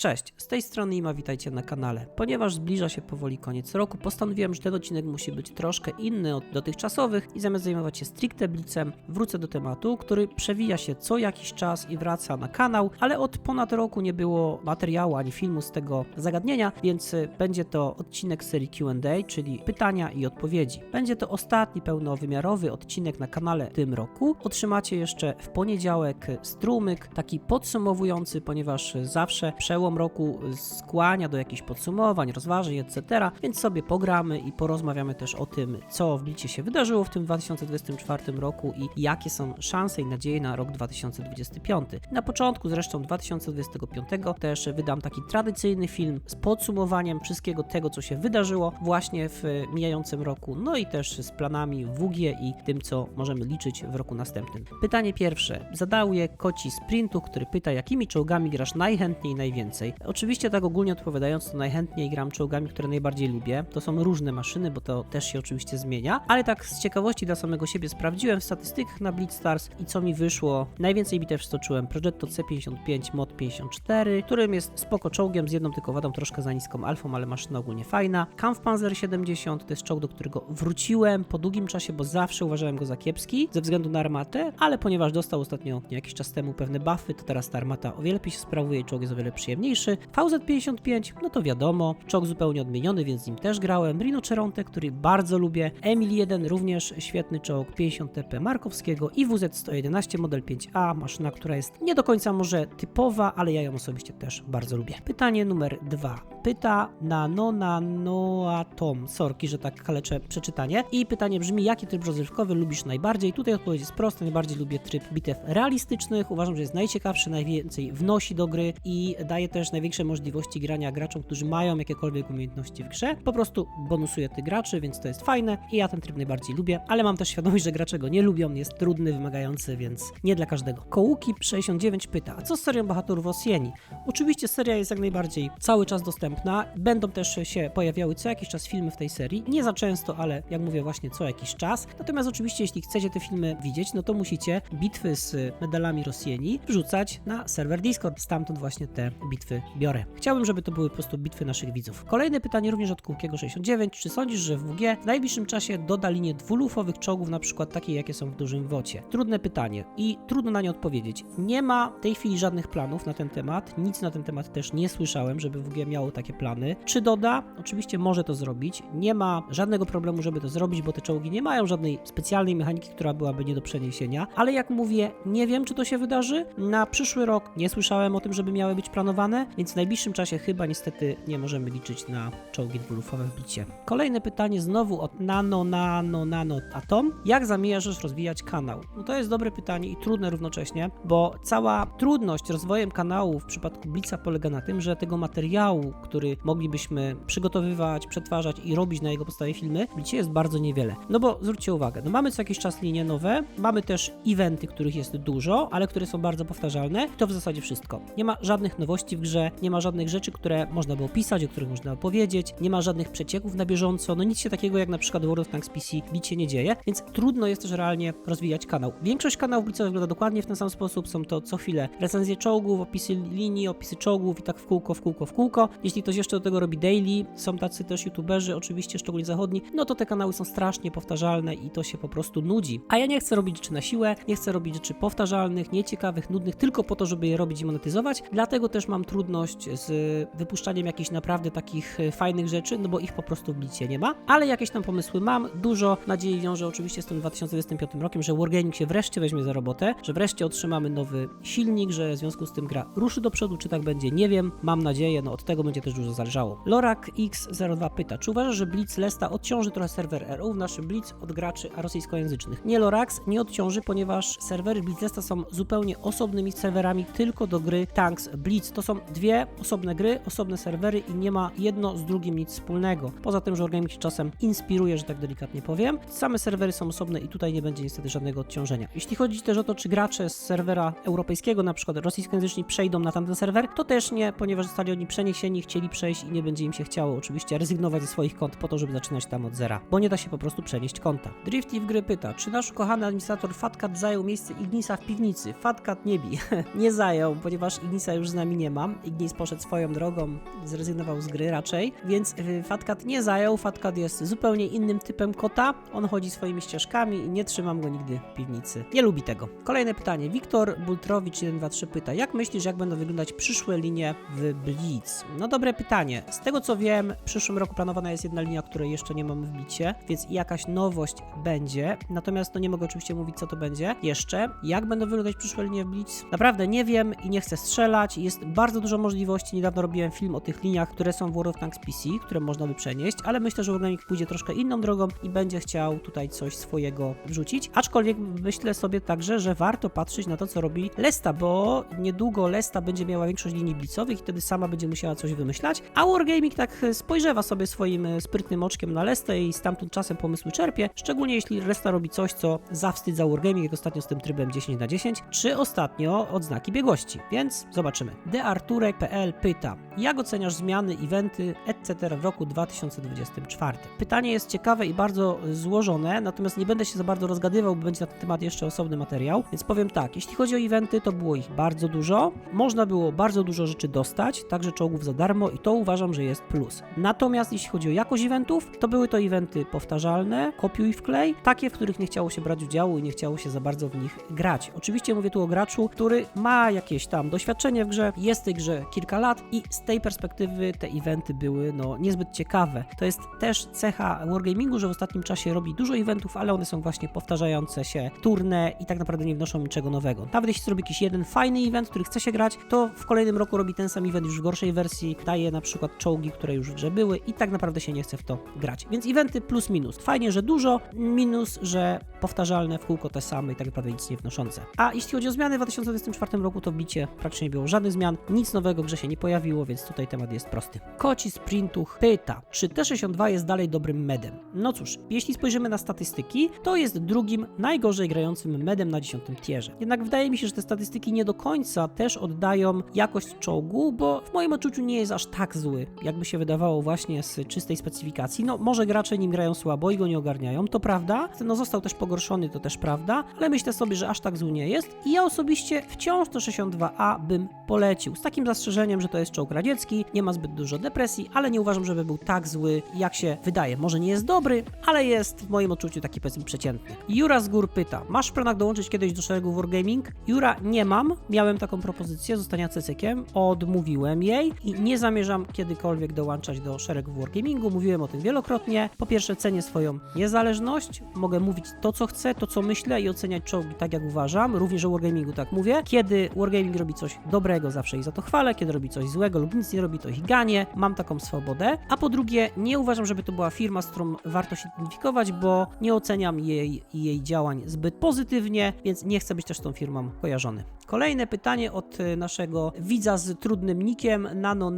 Cześć, z tej strony Ima, witajcie na kanale. Ponieważ zbliża się powoli koniec roku, postanowiłem, że ten odcinek musi być troszkę inny od dotychczasowych i zamiast zajmować się stricte blitzem, wrócę do tematu, który przewija się co jakiś czas i wraca na kanał, ale od ponad roku nie było materiału ani filmu z tego zagadnienia, więc y, będzie to odcinek serii Q&A, czyli pytania i odpowiedzi. Będzie to ostatni pełnowymiarowy odcinek na kanale w tym roku. Otrzymacie jeszcze w poniedziałek strumyk, taki podsumowujący, ponieważ zawsze przełom roku skłania do jakichś podsumowań, rozważań, etc. Więc sobie pogramy i porozmawiamy też o tym, co w Blicie się wydarzyło w tym 2024 roku i jakie są szanse i nadzieje na rok 2025. Na początku zresztą 2025 też wydam taki tradycyjny film z podsumowaniem wszystkiego tego, co się wydarzyło właśnie w mijającym roku, no i też z planami WG i tym, co możemy liczyć w roku następnym. Pytanie pierwsze zadał je Koci Sprintu, który pyta, jakimi czołgami grasz najchętniej i najwięcej. Oczywiście tak ogólnie odpowiadając, to najchętniej gram czołgami, które najbardziej lubię. To są różne maszyny, bo to też się oczywiście zmienia, ale tak z ciekawości dla samego siebie sprawdziłem w statystykach na Blitzstars i co mi wyszło. Najwięcej bitew stoczyłem Progetto C55 Mod 54, którym jest spoko czołgiem z jedną tylko wadą, troszkę za niską alfą, ale maszyna ogólnie fajna. Kampfpanzer 70 to jest czołg, do którego wróciłem po długim czasie, bo zawsze uważałem go za kiepski ze względu na armatę, ale ponieważ dostał ostatnio jakiś czas temu pewne buffy, to teraz ta armata o wiele lepiej się sprawuje i czołg jest o wiele przyjemniejszy. VZ55, no to wiadomo, czołg zupełnie odmieniony, więc z nim też grałem. Rhinoceronte, który bardzo lubię. Emil 1 również świetny czołg 50 TP Markowskiego i WZ111 model 5A, maszyna, która jest nie do końca może typowa, ale ja ją osobiście też bardzo lubię. Pytanie numer dwa. Pyta Nano Nanoatom. Sorki, że tak kaleczę przeczytanie. I pytanie brzmi, jaki tryb rozrywkowy lubisz najbardziej? Tutaj odpowiedź jest prosta, najbardziej lubię tryb bitew realistycznych. Uważam, że jest najciekawszy, najwięcej wnosi do gry i daje też największe możliwości grania graczom, którzy mają jakiekolwiek umiejętności w grze. Po prostu bonusuje tych graczy, więc to jest fajne i ja ten tryb najbardziej lubię, ale mam też świadomość, że gracze go nie lubią, jest trudny, wymagający, więc nie dla każdego. Kołuki 69 pyta, a co z serią bohaterów Osieni? Oczywiście seria jest jak najbardziej cały czas dostępna, będą też się pojawiały co jakiś czas filmy w tej serii, nie za często, ale jak mówię właśnie co jakiś czas. Natomiast oczywiście jeśli chcecie te filmy widzieć, no to musicie bitwy z medalami Rosjeni wrzucać na serwer Discord, stamtąd właśnie te bitwy biorę. Chciałbym, żeby to były po prostu bitwy naszych widzów. Kolejne pytanie również od Kółkiego 69. Czy sądzisz, że WG w najbliższym czasie doda linię dwulufowych czołgów, na przykład takie, jakie są w dużym wocie? Trudne pytanie i trudno na nie odpowiedzieć. Nie ma w tej chwili żadnych planów na ten temat, nic na ten temat też nie słyszałem, żeby WG miało takie plany. Czy doda? Oczywiście może to zrobić. Nie ma żadnego problemu, żeby to zrobić, bo te czołgi nie mają żadnej specjalnej mechaniki, która byłaby nie do przeniesienia. Ale jak mówię, nie wiem, czy to się wydarzy. Na przyszły rok nie słyszałem o tym, żeby miały być planowane, więc w najbliższym czasie chyba niestety nie możemy liczyć na czołgi dwulufowe w bicie. Kolejne pytanie znowu od Nano, Nano, Nano Atom. Jak zamierzasz rozwijać kanał? No to jest dobre pytanie i trudne równocześnie, bo cała trudność rozwojem kanału w przypadku Blica polega na tym, że tego materiału, który moglibyśmy przygotowywać, przetwarzać i robić na jego podstawie filmy, Blicie jest bardzo niewiele. No bo zwróćcie uwagę, no mamy co jakiś czas linie nowe, mamy też eventy, których jest dużo, ale które są bardzo powtarzalne. To w zasadzie wszystko. Nie ma żadnych nowości w grze, nie ma żadnych rzeczy, które można było pisać, o których można opowiedzieć, nie ma żadnych przecieków na bieżąco, no nic się takiego jak na przykład World of Tanks PC bicie nie dzieje, więc trudno jest też realnie rozwijać kanał. Większość kanałów blicowych wygląda dokładnie w ten sam sposób, są to co chwilę recenzje czołgów, opisy linii, opisy czołgów i tak w kółko, w kółko, w kółko. Jeśli ktoś jeszcze do tego robi daily, są tacy też youtuberzy, oczywiście szczególnie zachodni, no to te kanały są strasznie powtarzalne i to się po prostu nudzi. A ja nie chcę robić rzeczy na siłę, nie chcę robić rzeczy powtarzalnych, nieciekawych, nudnych, tylko po to, żeby je robić i monetyzować, dlatego też mam trudność z wypuszczaniem jakichś naprawdę takich e, fajnych rzeczy, no bo ich po prostu w blicie nie ma, ale jakieś tam pomysły mam, dużo nadziei wiąże oczywiście z tym 2025 rokiem, że Wargaming się wreszcie weźmie za robotę, że wreszcie otrzymamy nowy silnik, że w związku z tym gra ruszy do przodu, czy tak będzie, nie wiem, mam nadzieję, no od tego będzie też dużo zależało. Lorak X02 pyta, czy uważasz, że Blitz Lesta odciąży trochę serwer RU w naszym Blitz od graczy rosyjskojęzycznych? Nie Lorax, nie odciąży, ponieważ serwery Blitz Lesta są zupełnie osobnymi serwerami tylko do gry Tanks Blitz. To są dwie osobne gry, osobne serwery i nie ma jedno z drugim nic wspólnego. Poza tym, że Wargaming się czasem inspiruje, że tak delikatnie powiem. Same serwery są osobne i tutaj nie będzie niestety żadnego odciążenia. Jeśli chodzi też o to, czy gracze z serwera europejskiego, na przykład rosyjskojęzyczni, przejdą na tamten serwer, to też nie, ponieważ zostali oni przeniesieni, chcieli chcieli przejść i nie będzie im się chciało oczywiście rezygnować ze swoich kont po to, żeby zaczynać tam od zera, bo nie da się po prostu przenieść konta. Drifty w gry pyta, czy nasz kochany administrator Fatcat zajął miejsce Ignisa w piwnicy? Fatcat nie bi. nie zajął, ponieważ Ignisa już z nami nie ma. Ignis poszedł swoją drogą, zrezygnował z gry raczej, więc y, Fatcat nie zajął. Fatcat jest zupełnie innym typem kota. On chodzi swoimi ścieżkami i nie trzymam go nigdy w piwnicy. Nie lubi tego. Kolejne pytanie. Wiktor Bultrowicz 123 pyta, jak myślisz, jak będą wyglądać przyszłe linie w Blitz? No dobre pytanie. Z tego co wiem, w przyszłym roku planowana jest jedna linia, której jeszcze nie mamy w Blicie, więc jakaś nowość będzie. Natomiast no nie mogę oczywiście mówić, co to będzie jeszcze. Jak będą wyglądać przyszłe linie w Blitz? Naprawdę nie wiem i nie chcę strzelać. Jest bardzo dużo możliwości. Niedawno robiłem film o tych liniach, które są w World of Tanks PC, które można by przenieść, ale myślę, że Wargaming pójdzie troszkę inną drogą i będzie chciał tutaj coś swojego wrzucić. Aczkolwiek myślę sobie także, że warto patrzeć na to, co robi Lesta, bo niedługo Lesta będzie miała większość linii blicowych i wtedy sama będzie musiała coś wymyślać, a Wargaming tak spojrzewa sobie swoim e, sprytnym oczkiem na Lestę i stamtąd czasem pomysły czerpie, szczególnie jeśli Lesta robi coś, co zawstydza Wargaming, jak ostatnio z tym trybem 10 na 10, czy ostatnio odznaki biegłości, więc zobaczymy. dearturek.pl pyta, jak oceniasz zmiany, eventy, etc. w roku 2024? Pytanie jest ciekawe i bardzo złożone, natomiast nie będę się za bardzo rozgadywał, bo będzie na ten temat jeszcze osobny materiał, więc powiem tak, jeśli chodzi o eventy, to było ich bardzo dużo, można było bardzo dużo rzeczy dostać, także czołgów za darmo i to uważam, że jest plus. Natomiast jeśli chodzi o jakość eventów, to były to eventy powtarzalne, kopiuj wklej, takie, w których nie chciało się brać udziału i nie chciało się za bardzo w nich grać. Oczywiście mówię tu o graczu, który ma jakieś tam doświadczenie w grze, jest w tej grze kilka lat i z tej perspektywy te eventy były no niezbyt ciekawe. To jest też cecha Wargamingu, że w ostatnim czasie robi dużo eventów, ale one są właśnie powtarzające się, turne i tak naprawdę nie wnoszą niczego nowego. Nawet jeśli zrobi jakiś jeden fajny event, który chce się grać, to w kolejnym roku robi ten sam event już w gorszej wersji, daje na przykład czołgi, które już w grze były i tak naprawdę się nie chce w to grać. Więc eventy plus minus. Fajnie, że dużo, minus, że powtarzalne w kółko te same i tak naprawdę nic nie wnoszące. A jeśli chodzi o zmiany w 2024 roku, to w bicie praktycznie nie było żadnych zmian, nic nowego grze się nie pojawiło, więc tutaj temat jest prosty. Koci Sprintuch pyta, czy T62 jest dalej dobrym medem? No cóż, jeśli spojrzymy na statystyki, to jest drugim najgorzej grającym medem na 10 tierze. Jednak wydaje mi się, że te statystyki nie do końca też oddają jakość czołgu, bo w moim odczuciu nie jest aż tak zły, jakby się wydawało właśnie z czystej specyfikacji. No, może gracze nim grają słabo i go nie ogarniają, to prawda. No, został też pogorszony, to też prawda, ale myślę sobie, że aż tak zły nie jest i ja osobiście wciąż to 62A bym polecił. Z takim zastrzeżeniem, że to jest czołg radziecki, nie ma zbyt dużo depresji, ale nie uważam, żeby był tak zły, jak się wydaje. Może nie jest dobry, ale jest w moim odczuciu taki powiedzmy przeciętny. Jura z gór pyta, masz w planach dołączyć kiedyś do szeregu Wargaming? Jura, nie mam. Miałem taką propozycję zostania cecykiem, odmówiłem jej i nie zamierzam kiedykolwiek dołączać do szeregu Wargamingu. Mówiłem o tym wielokrotnie. Po pierwsze, cenię swoją niezależność, mogę mówić to, co chcę, to, co myślę i oceniać czołgi tak, jak uważam. Również o Wargamingu tak mówię. Kiedy Wargaming robi coś dobrego, zawsze ich za to chwalę. Kiedy robi coś złego lub nic nie robi, to ich ganię. Mam taką swobodę. A po drugie, nie uważam, żeby to była firma, z którą warto się identyfikować, bo nie oceniam jej i jej działań zbyt pozytywnie, więc nie chcę być też tą firmą kojarzony. Kolejne pytanie od y, naszego widza z trudnym nikiem Nano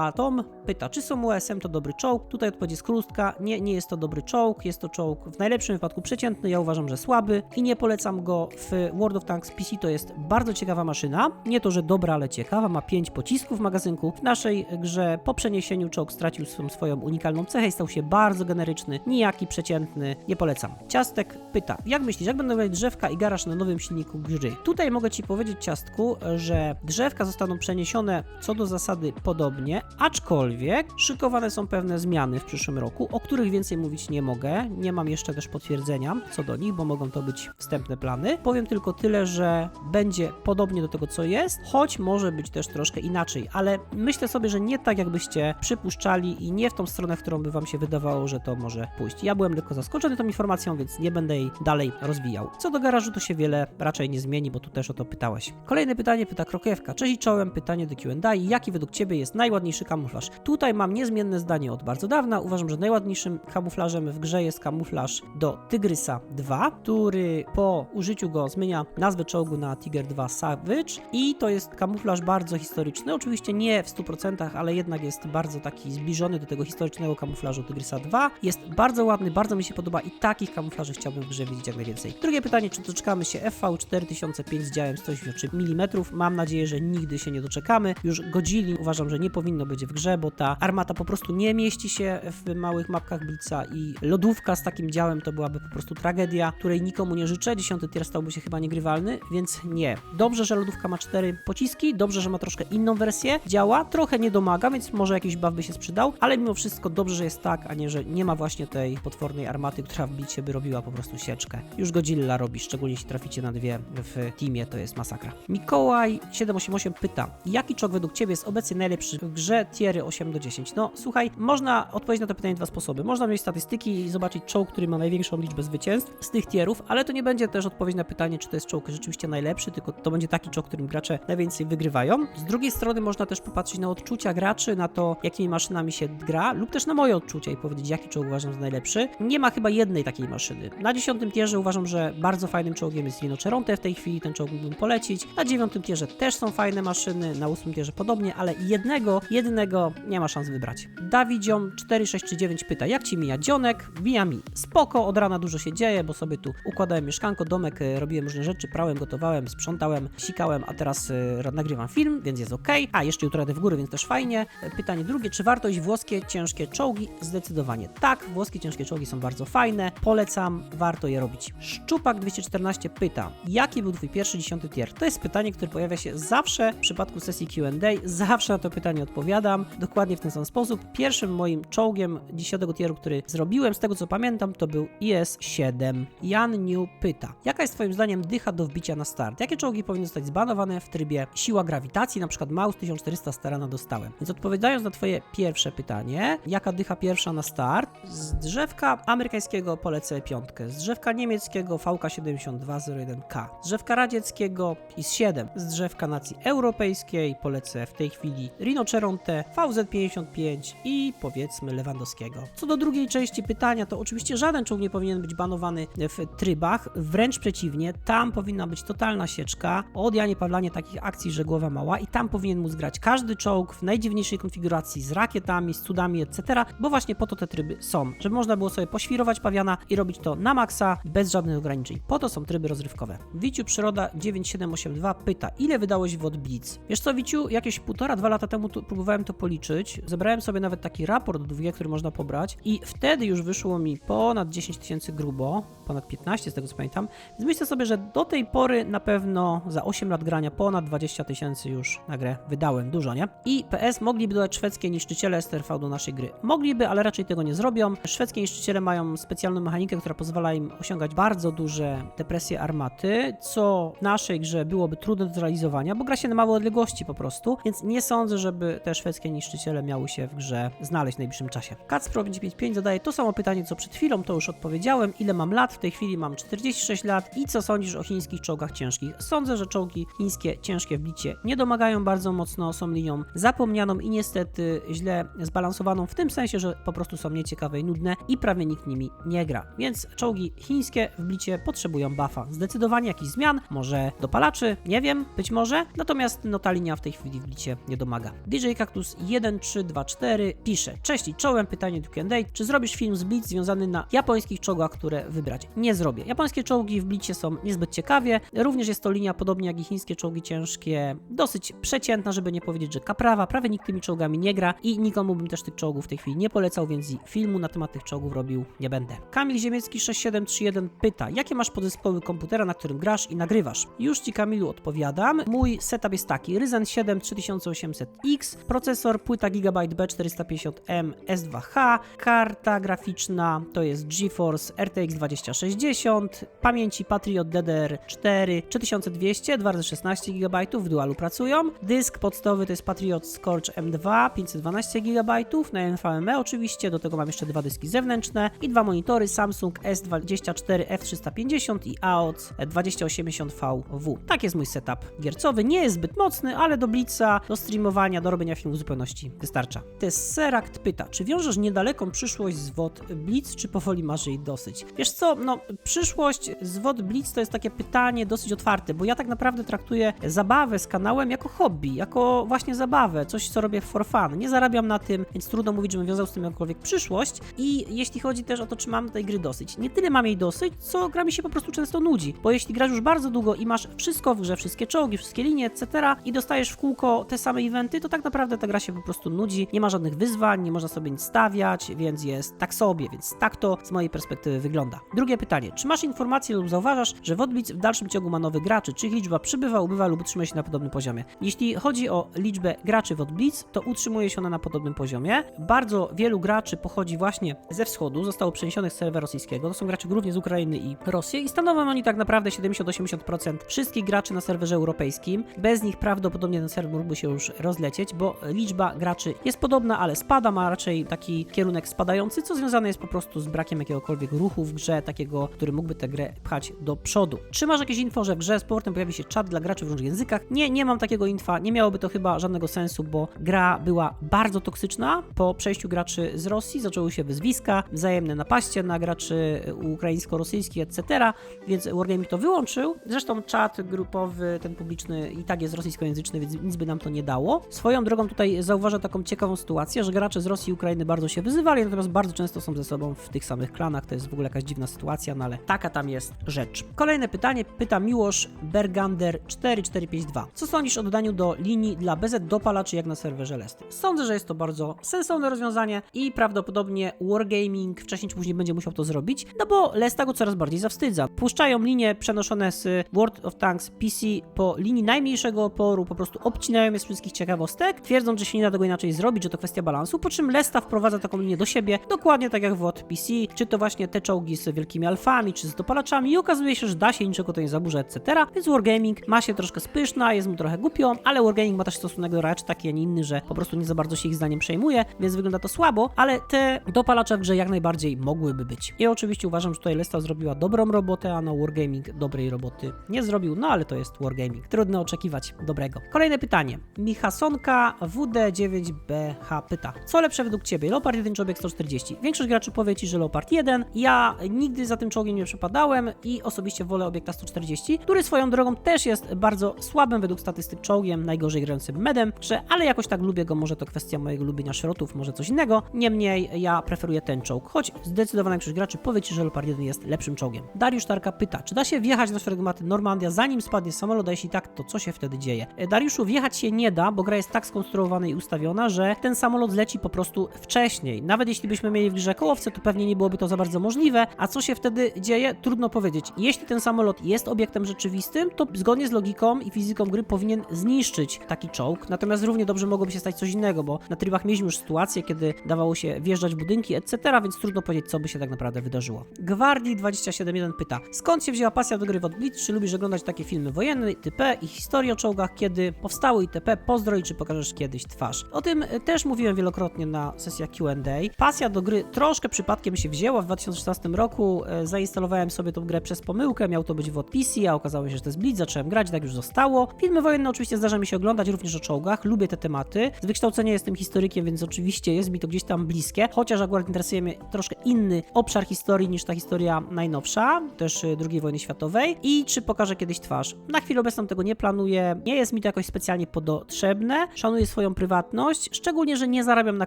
Atom pyta, czy są USM to dobry czołg? Tutaj odpowiedź jest krótka, nie, nie jest to dobry czołg, jest to czołg w najlepszym wypadku przeciętny, ja uważam, że słaby i nie polecam go w World of Tanks PC, to jest bardzo ciekawa maszyna, nie to, że dobra, ale ciekawa, ma 5 pocisków w magazynku. W naszej grze po przeniesieniu czołg stracił swą, swoją unikalną cechę i stał się bardzo generyczny, nijaki, przeciętny, nie polecam. Ciastek pyta, jak myślisz, jak będą wyglądać drzewka i garaż na nowym silniku gry? Tutaj mogę Ci powiedzieć, Ciastku, że drzewka zostaną przeniesione co do zasady podobnie, aczkolwiek szykowane są pewne zmiany w przyszłym roku, o których więcej mówić nie mogę. Nie mam jeszcze też potwierdzenia co do nich, bo mogą to być wstępne plany. Powiem tylko tyle, że będzie podobnie do tego, co jest, choć może być też troszkę inaczej, ale myślę sobie, że nie tak, jakbyście przypuszczali i nie w tą stronę, w którą by Wam się wydawało, że to może pójść. Ja byłem lekko zaskoczony tą informacją, więc nie będę jej dalej rozwijał. Co do garażu, to się wiele raczej nie zmieni, bo tu też o to pytałeś. Kolejne pytanie pyta Krokiewka. Cześć czołem, pytanie do Q&A. Jaki według Ciebie jest najładniejszy kamuflaż? Tutaj mam niezmienne zdanie od bardzo dawna. Uważam, że najładniejszym kamuflażem w grze jest kamuflaż do Tygrysa 2, który po użyciu go zmienia nazwę czołgu na Tiger 2 Savage i to jest kamuflaż bardzo historyczny. Oczywiście nie w 100%, ale jednak jest bardzo taki zbliżony do tego historycznego kamuflażu Tygrysa 2. Jest bardzo ładny, bardzo mi się podoba i takich kamuflaży chciałbym w grze widzieć jak najwięcej. Drugie pytanie, czy doczekamy się FV4005 z działem 183 mm? Mam nadzieję, że nigdy się nie doczekamy. Już Godzilli uważam, że nie powinno być w grze, bo ta armata po prostu nie mieści się w małych mapkach Blitza i lodówka z takim działem to byłaby po prostu tragedia, której nikomu nie życzę. Dziesiąty tier stałby się chyba niegrywalny, więc nie. Dobrze, że lodówka ma cztery pociski, dobrze, że ma troszkę inną wersję, działa, trochę nie domaga, więc może jakiś buff by się sprzydał, ale mimo wszystko dobrze, że jest tak, a nie, że nie ma właśnie tej potwornej armaty, która w Blicie by robiła po prostu sieczkę. Już Godzilla robi, szczególnie jeśli traficie na dwie w teamie, to jest masakra. Mikołaj 788 pyta, jaki czok według Ciebie jest obecnie najlepszy w grze tiery 8 do 10? No słuchaj, można odpowiedzieć na to pytanie dwa sposoby. Można mieć statystyki i zobaczyć czołg, który ma największą liczbę zwycięstw z tych tierów, ale to nie będzie też odpowiedź na pytanie, czy to jest czołg rzeczywiście najlepszy, tylko to będzie taki czołg, którym gracze najwięcej wygrywają. Z drugiej strony można też popatrzeć na odczucia graczy, na to, jakimi maszynami się gra, lub też na moje odczucia i powiedzieć, jaki czołg uważam za najlepszy. Nie ma chyba jednej takiej maszyny. Na dziesiątym tierze uważam, że bardzo fajnym czołgiem jest Rhinoceronte w tej chwili, ten czołg mógłbym polecić. Na dziewiątym tierze też są fajne maszyny, na ósmym tierze podobnie, ale jednego, jednego nie ma szans wybrać. Dawidziom 4639 pyta, jak ci mija dzionek? Mija mi spoko, od rana dużo się dzieje, bo sobie tu układałem mieszkanko, domek, e, robiłem różne rzeczy, prałem, gotowałem, sprzątałem, sikałem, a teraz e, nagrywam film, więc jest ok. A, jeszcze jutro jadę w góry, więc też fajnie. E, Pytanie drugie, czy warto iść włoskie ciężkie czołgi? Zdecydowanie tak, włoskie ciężkie czołgi są bardzo fajne, polecam, warto je robić. Szczupak 214 pyta, jaki był twój pierwszy dziesiąty tier? To jest pytanie, które pojawia się zawsze w przypadku sesji Q&A, zawsze na to pytanie odpowiadam, dokładnie w ten sam sposób. Pierwszym moim czołgiem dziesiątego tieru, który zrobiłem, z tego co pamiętam, to był IS-7. Jan New pyta, jaka jest twoim zdaniem dycha do wbicia na start? Jakie czołgi powinny zostać zbanowane w trybie siła grawitacji, na przykład Maus 1400 Starana dostałem? Więc odpowiadając na twoje pierwsze pytanie, jaka dycha pierwsza na start? Z drzewka amerykańskiego polecę piątkę, z drzewka niemieckiego VK7201K, z drzewka radzieckiego IS-7, z drzewka nacji europejskiej polecę w tej chwili Rhinoceronte, VZ55 i powiedzmy Lewandowskiego. Co do drugiej części pytania, to oczywiście żaden czołg nie powinien być banowany w trybach, wręcz przeciwnie, tam powinna być totalna sieczka, od Janie Pawlanie takich akcji, że głowa mała i tam powinien móc grać każdy czołg w najdziwniejszej konfiguracji z rakietami, z cudami, etc., bo właśnie po to te tryby są, żeby można było sobie poświrować pawiana i robić to na maksa, bez żadnych ograniczeń. Po to są tryby rozrywkowe. Wiciu Przyroda 9782 pyta, ile wydałeś w od Blitz? Wiesz co, Wiciu, jakieś półtora, dwa lata temu tu, próbowałem to policzyć, zebrałem sobie nawet taki raport od WG, który można pobrać i wtedy już wyszło mi ponad 10 tysięcy grubo, ponad 15 z tego co pamiętam, więc myślę sobie, że do tej pory na pewno za 8 lat grania ponad 20 tysięcy już na grę wydałem, dużo, nie? I PS mogliby dodać szwedzkie niszczyciele STRV do naszej gry. Mogliby, ale raczej tego nie zrobią. Szwedzkie niszczyciele mają specjalną mechanikę, która pozwala im osiągać bardzo duże depresje armaty, co w naszej grze byłoby trudne do zrealizowania, bo gra się na małe odległości po prostu, więc nie sądzę, żeby te szwedzkie niszczyciele miały się w grze znaleźć w najbliższym czasie. Kacpro 555 zadaje to samo pytanie, co przed chwilą, to już odpowiedziałem. Ile mam lat? W tej chwili mam 46 lat. I co sądzisz o chińskich czołgach ciężkich? Sądzę, że czołgi chińskie ciężkie w bicie nie domagają bardzo mocno, są linią zapomnianą i niestety źle zbalansowaną w tym sensie, że po prostu są nieciekawe i nudne i prawie nikt nimi nie gra. Więc czołgi chińskie w blicie potrzebują buffa. Zdecydowanie jakichś zmian, może dopalaczy, nie wiem, być może. Natomiast no ta linia w tej chwili w blicie nie domaga. DJ Cactus 1324 pisze: Cześć i czołem, pytanie do Q&A. Czy zrobisz film z Blitz związany na japońskich czołgach, które wybrać? Nie zrobię. Japońskie czołgi w blicie są niezbyt ciekawie. Również jest to linia, podobnie jak i chińskie czołgi ciężkie, dosyć przeciętna, żeby nie powiedzieć, że kaprawa. Prawie nikt tymi czołgami nie gra i nikomu bym też tych czołgów w tej chwili nie polecał, więc filmu na temat tych czołgów robił nie będę. Kamil Ziemiecki 6731 pyta, jakie masz podzespoły komputera, na którym grasz i nagrywasz? Już Ci Kamilu odpowiadam. Mój setup jest taki, Ryzen 7 3800X, procesor, płyta GB B450M S2H, karta graficzna to jest GeForce RTX 2060, pamięci Patriot DDR4 3200, 2x16 GB, w dualu pracują, dysk podstawowy to jest Patriot Scorch M2 512 GB, na NVMe oczywiście, do tego mam jeszcze dwa dyski zewnętrzne i dwa monitory Samsung S24 F350 i AOC 2080VW. Tak jest mój setup giercowy, nie jest zbyt mocny, ale do Blitza, do streamowania, do robienia filmów w zupełności wystarcza. Tesserakt pyta, czy wiążesz niedaleką przyszłość z WOD Blitz, czy powoli masz jej dosyć? Wiesz co, no przyszłość z WOD Blitz to jest takie pytanie dosyć otwarte, bo ja tak naprawdę traktuję zabawę z kanałem jako hobby, jako właśnie zabawę, coś co robię for fun. Nie zarabiam na tym, więc trudno mówić, żebym wiązał z tym jakąkolwiek przyszłość i jeśli chodzi też o to, czy mam tej gry dosyć. Nie tyle mam jej dosyć, co gra mi się po prostu często nudzi, bo jeśli grasz już bardzo długo i masz wszystko w grze, wszystkie czołgi, wszystkie linie, etc. i dostajesz w kółko te same eventy, to tak tak naprawdę ta gra się po prostu nudzi, nie ma żadnych wyzwań, nie można sobie nic stawiać, więc jest tak sobie, więc tak to z mojej perspektywy wygląda. Drugie pytanie, czy masz informacje lub zauważasz, że Wodblitz w dalszym ciągu ma nowych graczy, czy ich liczba przybywa, ubywa lub utrzymuje się na podobnym poziomie? Jeśli chodzi o liczbę graczy w Blitz, to utrzymuje się ona na podobnym poziomie. Bardzo wielu graczy pochodzi właśnie ze wschodu, zostało przeniesionych z serwera rosyjskiego, to są gracze głównie z Ukrainy i Rosji i stanowią oni tak naprawdę 70-80% wszystkich graczy na serwerze europejskim. Bez nich prawdopodobnie ten serwer mógłby się już rozlecieć, bo liczba graczy jest podobna, ale spada, ma raczej taki kierunek spadający, co związane jest po prostu z brakiem jakiegokolwiek ruchu w grze, takiego, który mógłby tę grę pchać do przodu. Czy masz jakieś info, że w grze z powrotem pojawi się czat dla graczy w różnych językach? Nie, nie mam takiego infa, nie miałoby to chyba żadnego sensu, bo gra była bardzo toksyczna. Po przejściu graczy z Rosji zaczęły się wyzwiska, wzajemne napaście na graczy ukraińsko-rosyjskich, etc., więc Wargaming to wyłączył. Zresztą czat grupowy, ten publiczny i tak jest rosyjskojęzyczny, więc nic by nam to nie dało. Swoją drogą tutaj zauważę taką ciekawą sytuację, że gracze z Rosji i Ukrainy bardzo się wyzywali, natomiast bardzo często są ze sobą w tych samych klanach. To jest w ogóle jakaś dziwna sytuacja, no ale taka tam jest rzecz. Kolejne pytanie pyta Miłosz Bergander 4452. Co sądzisz o dodaniu do linii dla BZ dopalaczy jak na serwerze Lesty? Sądzę, że jest to bardzo sensowne rozwiązanie i prawdopodobnie Wargaming wcześniej czy później będzie musiał to zrobić, no bo Lesta go coraz bardziej zawstydza. Puszczają linie przenoszone z World of Tanks PC po linii najmniejszego oporu, po prostu obcinają je z wszystkich ciekawostek, twierdzą, że się nie da tego inaczej zrobić, że to kwestia balansu, po czym Lesta wprowadza taką linię do siebie, dokładnie tak jak w WOT PC, czy to właśnie te czołgi z wielkimi alfami, czy z dopalaczami i okazuje się, że da się, niczego to nie zaburza, etc. Więc Wargaming ma się troszkę spyszna, jest mu trochę głupio, ale Wargaming ma też stosunek do graczy taki, a nie inny, że po prostu nie za bardzo się ich zdaniem przejmuje, więc wygląda to słabo, ale te dopalacze w grze jak najbardziej mogłyby być. I oczywiście uważam, że tutaj Lesta zrobiła dobrą robotę, a no Wargaming dobrej roboty nie zrobił, no ale to jest Wargaming. Trudno oczekiwać dobrego. Kolejne pytanie. Michasonka WD9BH pyta, co lepsze według Ciebie, Leopard 1 czy Obiekt 140? Większość graczy powie Ci, że Leopard 1, ja nigdy za tym czołgiem nie przepadałem i osobiście wolę Obiekta 140, który swoją drogą też jest bardzo słabym według statystyk czołgiem, najgorzej grającym medem, że ale jakoś tak lubię go, może to kwestia mojego lubienia szrotów, może coś innego, niemniej ja preferuję ten czołg, choć zdecydowana większość graczy powie Ci, że Leopard 1 jest lepszym czołgiem. Dariusz Tarka pyta, czy da się wjechać na szeregmaty Normandia zanim spadnie samolot, a jeśli tak, to co się wtedy dzieje? E, Dariuszu, wjechać się nie da, bo gra jest tak skonstruowana i ustawiona, że ten samolot zleci po prostu wcześniej. Nawet jeśli byśmy mieli w grze kołowce, to pewnie nie byłoby to za bardzo możliwe, a co się wtedy dzieje? Trudno powiedzieć. Jeśli ten samolot jest obiektem rzeczywistym, to zgodnie z logiką i fizyką gry powinien zniszczyć taki czołg, natomiast równie dobrze mogłoby się stać coś innego, bo na trybach mieliśmy już sytuację, kiedy dawało się wjeżdżać w budynki, etc., więc trudno powiedzieć, co by się tak naprawdę wydarzyło. Gwardii 271 pyta, skąd się wzięła pasja do gry w Odblitz? Czy lubisz oglądać takie filmy wojenne, itp. i historie o czołgach, kiedy powstały itp. Pozdro i czy pokażesz kiedyś twarz. O tym e, też mówiłem wielokrotnie na sesjach Q&A. Pasja do gry troszkę przypadkiem się wzięła. W 2016 roku e, zainstalowałem sobie tą grę przez pomyłkę, miał to być w PC, a okazało się, że to jest Blitz, zacząłem grać, tak już zostało. Filmy wojenne oczywiście zdarza mi się oglądać, również o czołgach, lubię te tematy. Z wykształcenia jestem historykiem, więc oczywiście jest mi to gdzieś tam bliskie, chociaż akurat interesuje mnie troszkę inny obszar historii niż ta historia najnowsza, też e, II wojny światowej. I czy pokażę kiedyś twarz? Na chwilę obecną tego nie planuję, nie jest mi to jakoś specjalnie potrzebne, szanuję swoją prywatność, szczególnie, że nie zarabiam na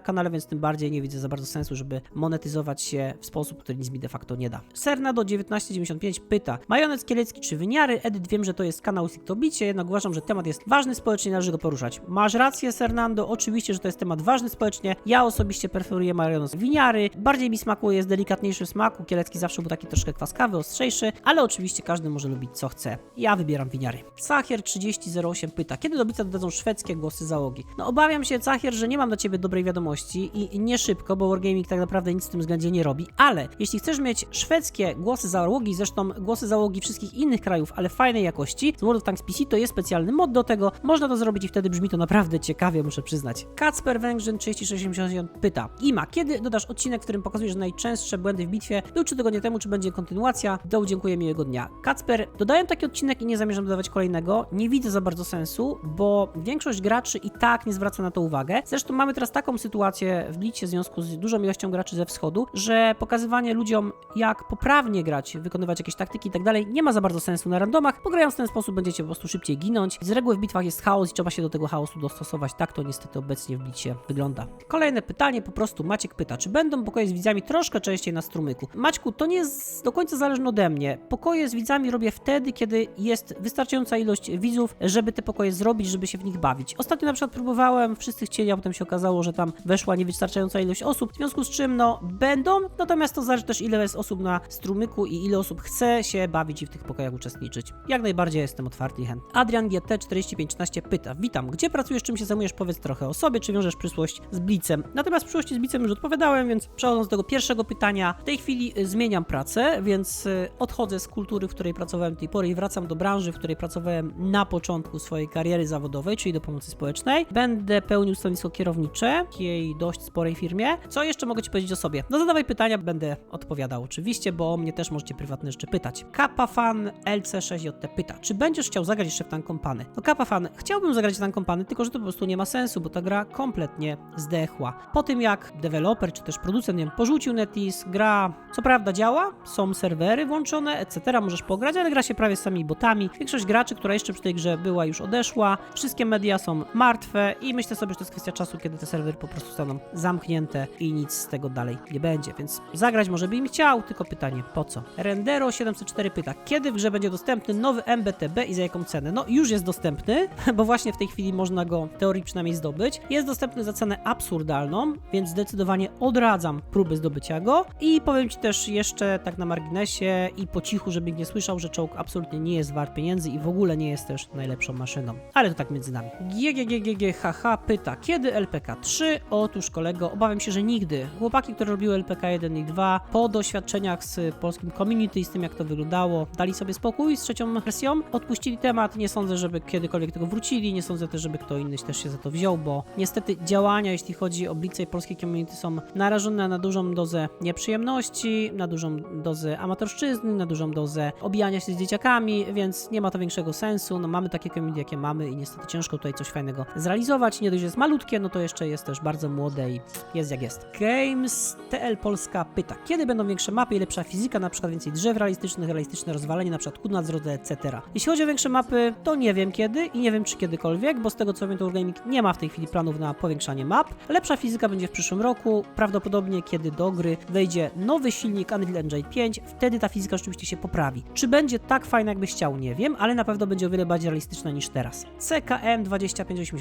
kanale, więc tym bardziej nie widzę za bardzo sensu, żeby monetyzować się w sposób, który nic mi de facto nie da. Sernado 1995 pyta, majonez kielecki czy wyniary? Edyt, wiem, że to jest kanał Siktobicie, jednak uważam, że temat jest ważny społecznie, należy go poruszać. Masz rację, Sernando, oczywiście, że to jest temat ważny społecznie. Ja osobiście preferuję majonez winiary, bardziej mi smakuje, jest delikatniejszy w smaku, kielecki zawsze był taki troszkę kwaskawy, ostrzejszy, ale oczywiście każdy może lubić co chce. Ja wybieram winiary. Sachier 3008 pyta, kiedy do Blica dodadzą szwedzkie głosy załogi? No obawiam się, Sachier, że nie mam dla ciebie dobrej wiadomości i, nie szybko, bo Wargaming tak naprawdę nic w tym względzie nie robi, ale jeśli chcesz mieć szwedzkie głosy załogi, zresztą głosy załogi wszystkich innych krajów, ale fajnej jakości, z World of Tanks PC to jest specjalny mod do tego, można to zrobić i wtedy brzmi to naprawdę ciekawie, muszę przyznać. Kacper Węgrzyn 3680 pyta, Ima, kiedy dodasz odcinek, w którym pokazujesz najczęstsze błędy w bitwie? Był trzy tygodnie temu, czy będzie kontynuacja? Do dziękuję, miłego dnia. Kacper, dodałem taki odcinek i nie zamierzam dodawać kolejnego. Nie widzę za bardzo sensu, bo większość graczy i tak nie zwraca na to uwagę. Zresztą mamy teraz taką sytuację w Blicie w związku z dużą ilością graczy ze wschodu, że pokazywanie ludziom, jak poprawnie grać, wykonywać jakieś taktyki i tak dalej, nie ma za bardzo sensu na randomach, bo grając w ten sposób będziecie po prostu szybciej ginąć. Z reguły w bitwach jest chaos i trzeba się do tego chaosu dostosować. Tak to niestety obecnie w Blicie wygląda. Kolejne pytanie, po prostu Maciek pyta, czy będą pokoje z widzami troszkę częściej na strumyku? Maćku, to nie jest do końca zależne ode mnie. Pokoje z widzami robię wtedy, kiedy jest wystarczająca ilość widzów, żeby te pokoje zrobić, żeby się w nich bawić. Ostatnio na przykład przykład próbowałem, wszyscy chcieli, a potem się okazało, że tam weszła niewystarczająca ilość osób, w związku z czym no będą, natomiast to zależy też ile jest osób na strumyku i ile osób chce się bawić i w tych pokojach uczestniczyć. Jak najbardziej jestem otwarty i chętny. Adrian GT4513 pyta, witam, gdzie pracujesz, czym się zajmujesz, powiedz trochę o sobie, czy wiążesz przyszłość z Blitzem. Natomiast przyszłości z Blitzem już odpowiadałem, więc przechodząc do tego pierwszego pytania, w tej chwili y, zmieniam pracę, więc y, odchodzę z kultury, w której pracowałem do tej pory i wracam do branży, w której pracowałem na początku swojej kariery zawodowej, czyli do pomocy społecznej. Będę pełnił stanowisko kierownicze w takiej dość sporej firmie. Co jeszcze mogę Ci powiedzieć o sobie? No zadawaj pytania, będę odpowiadał oczywiście, bo o mnie też możecie prywatnie jeszcze pytać. Kappa Fan LC6JT pyta, czy będziesz chciał zagrać jeszcze w Tank Company? No Kappa Fan, chciałbym zagrać w Tank Company, tylko że to po prostu nie ma sensu, bo ta gra kompletnie zdechła. Po tym jak deweloper czy też producent, nie wiem, porzucił NetEase, gra co prawda działa, są serwery włączone, etc., możesz pograć, ale gra się prawie z samymi botami. Większość graczy, która jeszcze przy tej grze była, już odeszła. Wszystkie media są martwe i myślę sobie, że to jest kwestia czasu, kiedy te serwery po prostu staną zamknięte i nic z tego dalej nie będzie. Więc zagrać może bym chciał, tylko pytanie po co? Rendero 704 pyta, kiedy w grze będzie dostępny nowy MBTB i za jaką cenę? No już jest dostępny, bo właśnie w tej chwili można go w teorii przynajmniej zdobyć. Jest dostępny za cenę absurdalną, więc zdecydowanie odradzam próby zdobycia go i powiem Ci też jeszcze tak na marginesie i po cichu, żeby nie słyszał, że czołg absolutnie nie jest wart pieniędzy i w ogóle nie jest też najlepszą maszyną. Ale to tak między nami. GGGGHH pyta, kiedy LPK 3? Otóż kolego, obawiam się, że nigdy. Chłopaki, które robiły LPK 1 i 2, po doświadczeniach z polskim community i z tym, jak to wyglądało, dali sobie spokój z trzecią wersją, odpuścili temat. Nie sądzę, żeby kiedykolwiek tego wrócili, nie sądzę też, żeby kto inny też się za to wziął, bo niestety działania, jeśli chodzi o Blitza i polskie community, są narażone na dużą dozę nieprzyjemności, na dużą dozę amatorszczyzny, na dużą dozę obijania się z dzieciakami, więc nie ma to większego sensu. No mamy takie community, jakie mamy i niestety ciężko tutaj coś fajnego zrealizować. Nie dość, że jest malutkie, no to jeszcze jest też bardzo młode i jest jak jest. Games TL Polska pyta, kiedy będą większe mapy i lepsza fizyka, na przykład więcej drzew realistycznych, realistyczne rozwalenie, na przykład kód na drodze, etc. Jeśli chodzi o większe mapy, to nie wiem kiedy i nie wiem czy kiedykolwiek, bo z tego co wiem, to Wargaming nie ma w tej chwili planów na powiększanie map. Lepsza fizyka będzie w przyszłym roku, prawdopodobnie kiedy do gry wejdzie nowy silnik Unreal Engine 5, wtedy ta fizyka rzeczywiście się poprawi. Czy będzie tak fajna, jakbyś chciał, nie wiem, ale na pewno będzie o wiele bardziej realistyczna niż teraz. CKM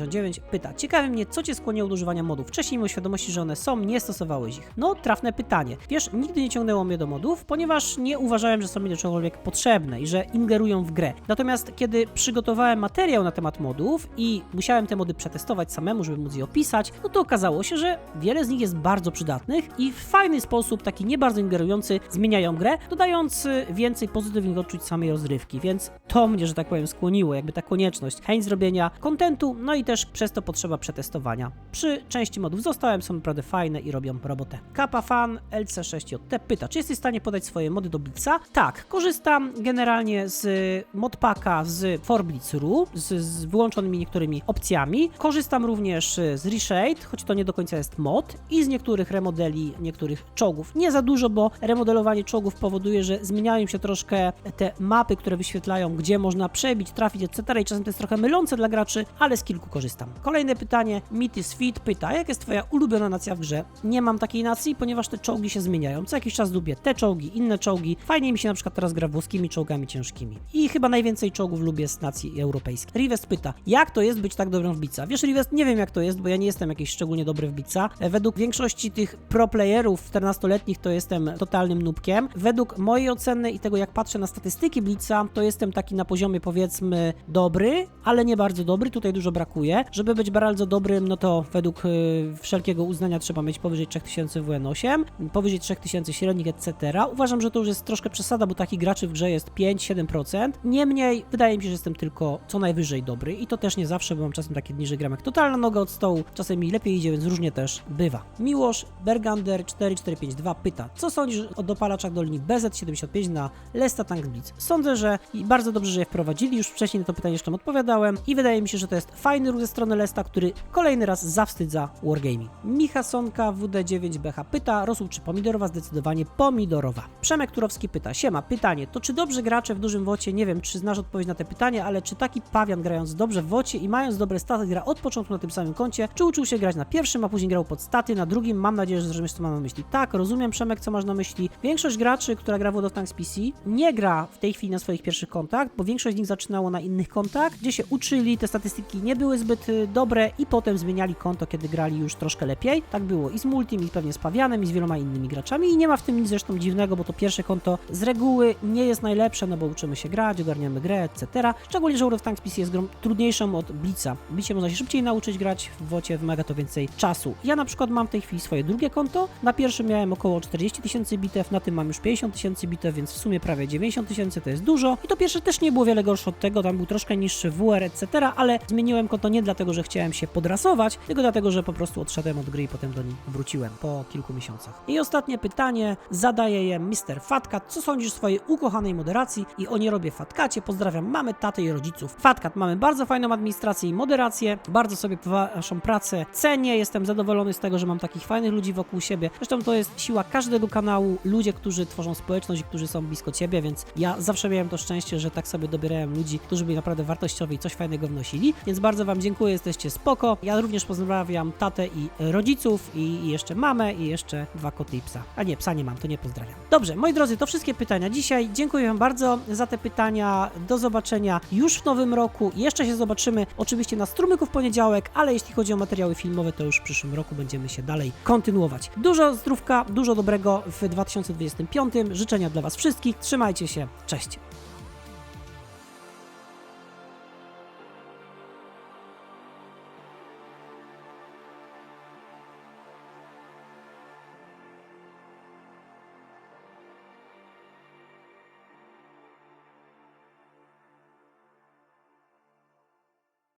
2589 pyta, ciekawi mnie, co cię skłoniło do używania modów. Wcześniej miał świadomości, że one są, nie stosowałeś ich. No, trafne pytanie. Wiesz, nigdy nie ciągnęło mnie do modów, ponieważ nie uważałem, że są mi do czegokolwiek potrzebne i że ingerują w grę. Natomiast kiedy przygotowałem materiał na temat modów i musiałem te mody przetestować samemu, żeby móc je opisać, no to okazało się, że wiele z nich jest bardzo przydatnych i w fajny sposób, taki nie bardzo ingerujący, zmieniają grę, dodając y, więcej pozytywnych odczuć samej rozrywki, więc to mnie, że tak powiem, skłoniło, jakby ta konieczność, chęć zrobienia kontentu, no i też przez to potrzeba przetestowania. Przy części modów zostałem, są naprawdę fajne i robią robotę. Kappa Fan LC6JT pyta, czy jesteś w stanie podać swoje mody do Blitza? Tak, korzystam generalnie z modpacka z Forblitz.ru, z, z wyłączonymi niektórymi opcjami. Korzystam również z Reshade, choć to nie do końca jest mod, i z niektórych remodeli niektórych czołgów. Nie za dużo, bo remodelowanie czołgów powoduje, że zmieniają się troszkę te mapy, które wyświetlają, gdzie można przebić, trafić, etc. I czasem to jest trochę mylące dla graczy, ale z kilku korzystam. Kolejne pytanie. Mitis Fit pyta, jak jest twoja ulubiona nacja w grze? Nie mam takiej nacji, ponieważ te czołgi się zmieniają. Co jakiś czas lubię te czołgi, inne czołgi. Fajnie mi się na przykład teraz gra włoskimi czołgami ciężkimi. I chyba najwięcej czołgów lubię z nacji europejskiej. Rivest pyta, jak to jest być tak dobrym w Blitza? Wiesz, Rivest, nie wiem jak to jest, bo ja nie jestem jakiś szczególnie dobry w Blitza. E, Według większości tych pro playerów 14-letnich to jestem totalnym nubkiem. Według mojej oceny i tego jak patrzę na statystyki Blitza, to jestem taki na poziomie powiedzmy dobry, ale nie bardzo dobry. Tutaj dużo brakuje. Żeby być bardzo dobrym, no to według y, wszelkiego uznania trzeba mieć powyżej 3000 WN8, powyżej 3000 średnich, etc. Uważam, że to już jest troszkę przesada, bo takich graczy w grze jest 5-7%. Niemniej wydaje mi się, że jestem tylko co najwyżej dobry i to też nie zawsze, bo mam czasem takie dni, że gram jak totalna noga od stołu, czasem mi lepiej idzie, więc różnie też bywa. Miłosz Bergander 4452 pyta, co sądzisz o dopalaczach do linii BZ75 na Lesta Tank Blitz? Sądzę, że bardzo dobrze, że je wprowadzili, już wcześniej na to pytanie jeszcze odpowiadałem i wydaje mi się, że to jest fajny ze strony Lesta, który kolejny raz zawstydza Wargaming. Micha Sonka WD9BH pyta, rosół czy pomidorowa? Zdecydowanie pomidorowa. Przemek Turowski pyta, siema, pytanie, to czy dobrze gracze w dużym wocie, nie wiem, czy znasz odpowiedź na te pytanie, ale czy taki pawian grając dobrze w wocie i mając dobre staty gra od początku na tym samym koncie, czy uczył się grać na pierwszym, a później grał pod staty, na drugim, mam nadzieję, że zrozumiesz, co mam na myśli. Tak, rozumiem, Przemek, co masz na myśli. Większość graczy, która gra w World of Tanks PC, nie gra w tej chwili na swoich pierwszych kontach, bo większość z nich zaczynało na innych kontach, gdzie się uczyli, te statystyki nie były zbyt niezbyt y, dobre i potem zmieniali konto, kiedy grali już troszkę lepiej. Tak było i z Multim, i pewnie z Pawianem, i z wieloma innymi graczami i nie ma w tym nic zresztą dziwnego, bo to pierwsze konto z reguły nie jest najlepsze, no bo uczymy się grać, ogarniamy grę, etc. Szczególnie, że World of Tanks PC jest grą trudniejszą od Blitza. Blicie można się szybciej nauczyć grać, w WOcie wymaga to więcej czasu. Ja na przykład mam w tej chwili swoje drugie konto, na pierwszym miałem około 40 tysięcy bitew, na tym mam już 50 tysięcy bitew, więc w sumie prawie 90 tysięcy to jest dużo. I to pierwsze też nie było wiele gorsze od tego, tam był troszkę niższy WR, etc., ale zmieniłem konto nie dlatego, że chciałem się podrasować, tylko dlatego, że po prostu odszedłem od gry i potem do niej wróciłem po kilku miesiącach. I ostatnie pytanie zadaje je Mr. Fatkat. Co sądzisz o swojej ukochanej moderacji i o nie robię Fatkacie? Pozdrawiam mamy, tatę i rodziców. Fatkat, mamy bardzo fajną administrację i moderację, bardzo sobie waszą pracę cenię, jestem zadowolony z tego, że mam takich fajnych ludzi wokół siebie. Zresztą to jest siła każdego kanału, ludzie, którzy tworzą społeczność i którzy są blisko ciebie, więc ja zawsze miałem to szczęście, że tak sobie dobierałem ludzi, którzy byli naprawdę wartościowi coś fajnego wnosili, więc bardzo wam dziękuję, jesteście spoko. Ja również pozdrawiam tatę i rodziców i jeszcze mamę i jeszcze dwa koty i psa. A nie, psa nie mam, to nie pozdrawiam. Dobrze, moi drodzy, to wszystkie pytania dzisiaj. Dziękuję wam bardzo za te pytania. Do zobaczenia już w nowym roku. Jeszcze się zobaczymy oczywiście na strumyku w poniedziałek, ale jeśli chodzi o materiały filmowe, to już w przyszłym roku będziemy się dalej kontynuować. Dużo zdrówka, dużo dobrego w 2025. Życzenia dla was wszystkich. Trzymajcie się. Cześć.